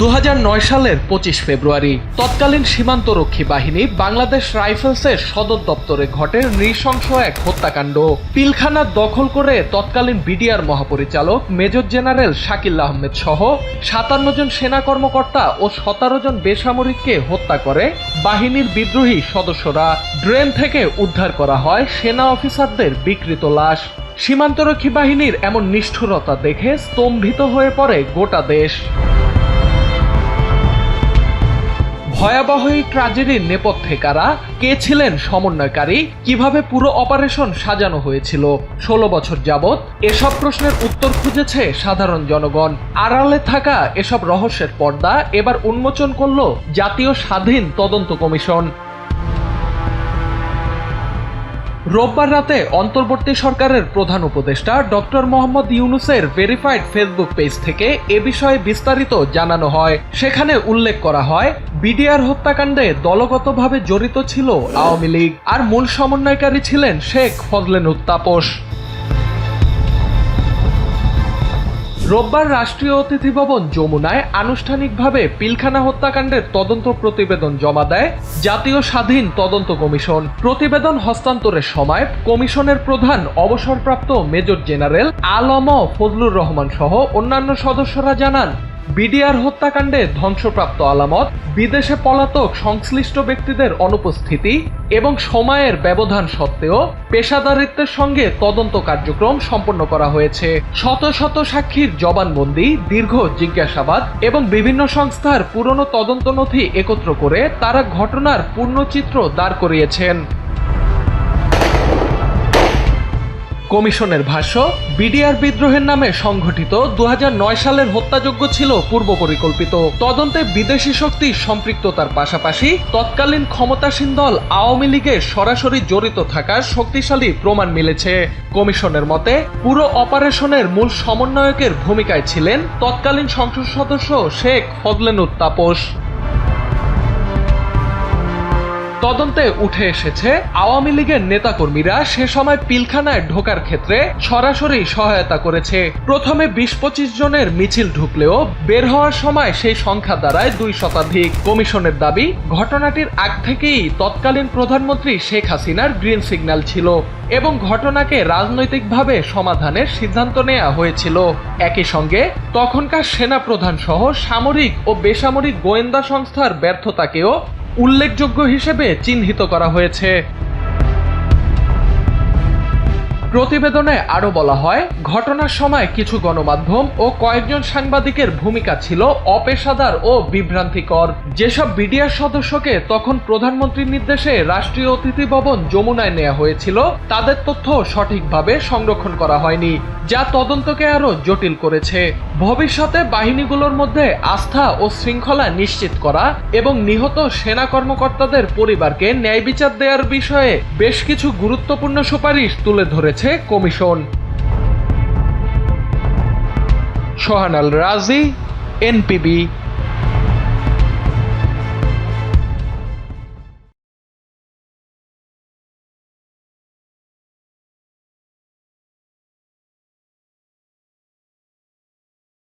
দু হাজার নয় সালের পঁচিশ ফেব্রুয়ারি। তৎকালীন সীমান্তরক্ষী বাহিনী বাংলাদেশ রাইফেলসের সদর দপ্তরে ঘটে নৃশংস এক হত্যাকাণ্ড। পিলখানা দখল করে তৎকালীন বিডিআর মহাপরিচালক মেজর জেনারেল শাকিল আহমেদ সহ সাতান্ন জন সেনা কর্মকর্তা ও সতেরো জন বেসামরিককে হত্যা করে বাহিনীর বিদ্রোহী সদস্যরা। ড্রেন থেকে উদ্ধার করা হয় সেনা অফিসারদের বিকৃত লাশ। সীমান্তরক্ষী বাহিনীর এমন নিষ্ঠুরতা দেখে স্তম্ভিত হয়ে পড়ে গোটা দেশ। ভয়াবহ এই ট্র্যাজেডির নেপথ্যে কারা? কে ছিলেন সমন্বয়কারী? কীভাবে পুরো অপারেশন সাজানো হয়েছিল? ষোলো বছর যাবৎ এসব প্রশ্নের উত্তর খুঁজেছে সাধারণ জনগণ। আড়ালে থাকা এসব রহস্যের পর্দা এবার উন্মোচন করল জাতীয় স্বাধীন তদন্ত কমিশন। রোববার রাতে অন্তর্বর্তী সরকারের প্রধান উপদেষ্টা ডক্টর মোহাম্মদ ইউনুসের ভেরিফাইড ফেসবুক পেজ থেকে এ বিষয়ে বিস্তারিত জানানো হয়। সেখানে উল্লেখ করা হয়, বিডিআর হত্যাকাণ্ডে দলগতভাবে জড়িত ছিল আওয়ামী লীগ। আর মূল সমন্বয়কারী ছিলেন শেখ ফজলেন উত্তাপস রোববার রাষ্ট্রীয় অতিথি ভবন যমুনায় আনুষ্ঠানিকভাবে পিলখানা হত্যাকাণ্ডের তদন্ত প্রতিবেদন জমা দেয় জাতীয় স্বাধীন তদন্ত কমিশন। প্রতিবেদন হস্তান্তরের সময় কমিশনের প্রধান অবসরপ্রাপ্ত মেজর জেনারেল আলম ফজলুর রহমান সহ অন্যান্য সদস্যরা জানান বিডিআর হত্যাকাণ্ডে ধ্বংসপ্রাপ্ত আলামত, বিদেশে পলাতক সংশ্লিষ্ট ব্যক্তিদের অনুপস্থিতি এবং সময়ের ব্যবধান সত্ত্বেও পেশাদারিত্বের সঙ্গে তদন্ত কার্যক্রম সম্পন্ন করা হয়েছে। শত শত সাক্ষীর জবানবন্দি, দীর্ঘ জিজ্ঞাসাবাদ এবং বিভিন্ন সংস্থার পুরনো তদন্ত নথি একত্র করে তারা ঘটনার পূর্ণচিত্র দাঁড় করিয়েছেন। কমিশনের ভাষ্য, বিডিআর বিদ্রোহের নামে সংঘটিত দু হাজার নয় সালের হত্যাযজ্ঞ ছিল পূর্ব পরিকল্পিত তদন্তে বিদেশি শক্তি সম্পৃক্ততার পাশাপাশি তৎকালীন ক্ষমতাসীন দল আওয়ামী লীগে সরাসরি জড়িত থাকার শক্তিশালী প্রমাণ মিলেছে। কমিশনের মতে, পুরো অপারেশনের মূল সমন্বয়কের ভূমিকায় ছিলেন তৎকালীন সংসদ সদস্য শেখ ফজলেনুর তাপস। তদন্তে উঠে এসেছে, আওয়ামী লীগের নেতাকর্মীরা সে সময় পিলখানায় ঢোকার ক্ষেত্রে সরাসরি সহায়তা করেছে। প্রথমে বিশ পঁচিশ জনের মিছিল ঢুকলেও বের হওয়ার সময় সেই সংখ্যা দাঁড়ায় দুই শতাধিক। কমিশনের দাবি, ঘটনাটির আগ থেকেই তৎকালীন প্রধানমন্ত্রী শেখ হাসিনার গ্রিন সিগন্যাল ছিল এবং ঘটনাকে রাজনৈতিকভাবে সমাধানের সিদ্ধান্ত নেওয়া হয়েছিল। একই সঙ্গে তখনকার সেনা প্রধান সহ সামরিক ও বেসামরিক গোয়েন্দা সংস্থার ব্যর্থতাকেও উল্লেখযোগ্য হিসেবে চিহ্নিত করা হয়েছে। প্রতিবেদনে আরও বলা হয়, ঘটনার সময় কিছু গণমাধ্যম ও কয়েকজন সাংবাদিকের ভূমিকা ছিল অপেশাদার ও বিভ্রান্তিকর। যেসব বিডিআর সদস্যকে তখন প্রধানমন্ত্রীর নির্দেশে রাষ্ট্রীয় অতিথি ভবন যমুনায় নেওয়া হয়েছিল, তাদের তথ্য সঠিকভাবে সংরক্ষণ করা হয়নি, যা তদন্তকে আরও জটিল করেছে। ভবিষ্যতে বাহিনীগুলোর মধ্যে আস্থা ও শৃঙ্খলা নিশ্চিত করা এবং নিহত সেনা কর্মকর্তাদের পরিবারকে ন্যায় বিচার দেওয়ার বিষয়ে বেশ কিছু গুরুত্বপূর্ণ সুপারিশ তুলে ধরেছে। কমিশন। সোহানাল রাজি এনপিবি।